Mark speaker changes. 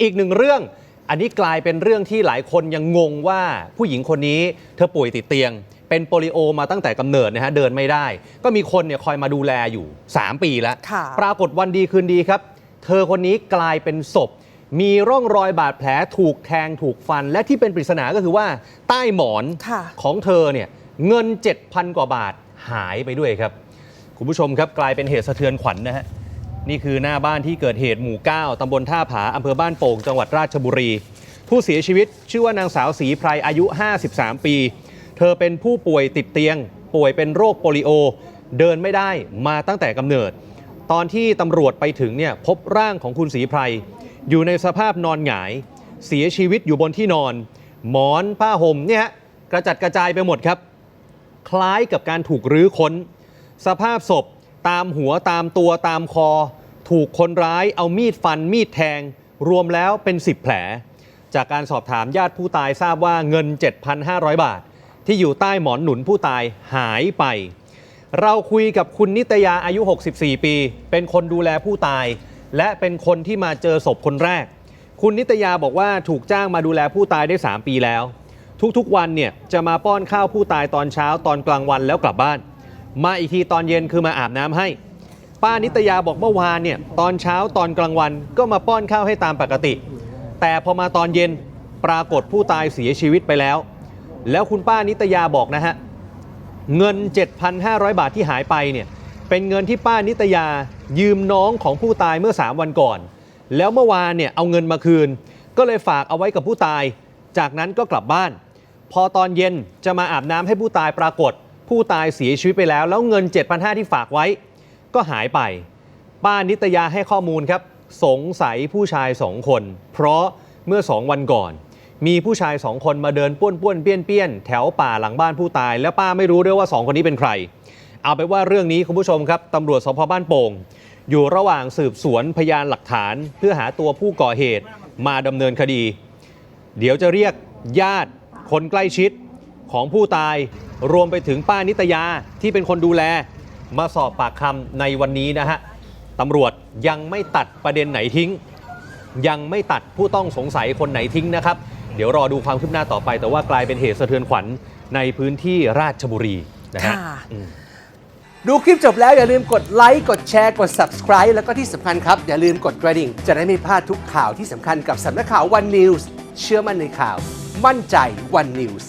Speaker 1: อีกหนึ่งเรื่อง อันนี้กลายเป็นเรื่องที่หลายคนยังงงว่าผู้หญิงคนนี้เธอป่วยติดเตียง เป็นโปลิโอมาตั้งแต่กำเนิดนะฮะเดินไม่ได้ ก็มีคนเนี่ยคอยมาดูแลอยู่ 3 ปีแล้ว
Speaker 2: ค่ะ
Speaker 1: ปรากฏวันดีคืนดีครับ เธอคนนี้กลายเป็นศพ มีร่องรอยบาดแผลถูกแทงถูกฟัน และที่เป็นปริศนาก็คือว่าใต้หมอน
Speaker 2: ค่ะ
Speaker 1: ของเธอเนี่ยเงิน 7,000 กว่าบาทหายไปด้วยครับ คุณผู้ชมครับกลายเป็นเหตุสะเทือนขวัญนะฮะ นี่คือหน้าบ้านที่เกิดเหตุหมู่ 9ตำบลท่าผาอำเภอบ้านโป่งจังหวัดราชบุรี ผู้เสียชีวิตชื่อว่านางสาวศรีไพรอายุ 53 ปี เธอเป็นผู้ป่วยติดเตียง ป่วยเป็นโรคโปลิโอ เดินไม่ได้มาตั้งแต่กำเนิด ตอนที่ตำรวจไปถึงเนี่ยพบร่างของคุณศรีไพรอยู่ในสภาพนอนหงาย เสียชีวิตอยู่บนที่นอน หมอนผ้าห่มเนี่ยฮะกระจัดกระจายไปหมดครับ คล้ายกับการถูกรื้อค้น สภาพศพ ตามหัวตามตัวตามคอ ถูกคนร้ายเอามีดฟันมีดแทง รวมแล้วเป็น 10 แผล จากการสอบถามญาติผู้ตายทราบว่าเงิน 7,500 บาท ที่อยู่ใต้หมอนหนุนผู้ตายหายไป เราคุยกับคุณนิตยาอายุ 64 ปี เป็นคนดูแลผู้ตาย และเป็นคนที่มาเจอศพคนแรก คุณนิตยาบอกว่าถูกจ้างมาดูแลผู้ตายได้ 3 ปีแล้ว ทุกๆวันเนี่ยจะมาป้อนข้าวผู้ตายตอนเช้าตอนกลางวันแล้วกลับบ้าน มาอีกทีตอนเย็นคือมาอาบน้ำให้ ป้านิตยาบอกเมื่อวานเนี่ยตอนเช้าตอนกลางวันก็มาป้อนข้าวให้ตามปกติ แต่พอมาตอนเย็นปรากฏผู้ตายเสียชีวิตไปแล้ว แล้วคุณป้านิตยาบอกนะฮะ เงิน 7,500 บาทที่หายไปเนี่ยเป็นเงินที่ป้านิตยายืมน้องของผู้ตายเมื่อ 3 วันก่อน แล้วเมื่อวานเนี่ยเอาเงินมาคืน ก็เลยฝากเอาไว้กับผู้ตาย จากนั้นก็กลับบ้าน พอตอนเย็นจะมาอาบน้ำให้ผู้ตายปรากฏ ผู้ตายเสียชีวิตไปแล้ว แล้วเงิน 7,500 ที่ฝากไว้ ก็หายไป ป้านิตยาให้ข้อมูลครับ สงสัยผู้ชายสองคน เพราะเมื่อสองวันก่อน มีผู้ชายสองคนมาเดินป้วนป้วนเปี้ยนเปี้ยนแถวป่าหลังบ้านผู้ตาย แล้วป้าไม่รู้ด้วยว่าสองคนนี้เป็นใคร เอาไปว่าเรื่องนี้คุณผู้ชมครับตำรวจสพบ้านโป่งอยู่ระหว่างสืบสวนพยานหลักฐาน เพื่อหาตัวผู้ก่อเหตุมาดำเนินคดี เดี๋ยวจะเรียกญาติคนใกล้ชิด ของผู้ตายรวมไปถึงป้านิตยาที่เป็นคนดูแล มาสอบปากคำในวันนี้นะฮะตำรวจยังไม่ตัดประเด็นไหนทิ้ง ยังไม่ตัดผู้ต้องสงสัยคนไหนทิ้งนะครับ เดี๋ยวรอดูความคืบหน้าต่อไป แต่ว่ากลายเป็นเหตุสะเทือนขวัญในพื้นที่ราชบุรีนะฮะ
Speaker 2: ค่ะ
Speaker 1: อืม
Speaker 3: ดูคลิปจบแล้วอย่าลืมกดไลค์กดแชร์กด subscribe แล้วก็ที่สำคัญครับ อย่าลืมกดกระดิ่ง จะได้ไม่พลาดทุกข่าวที่สำคัญกับสำนักข่าว One News เชื่อมั่นในข่าว มั่นใจ One News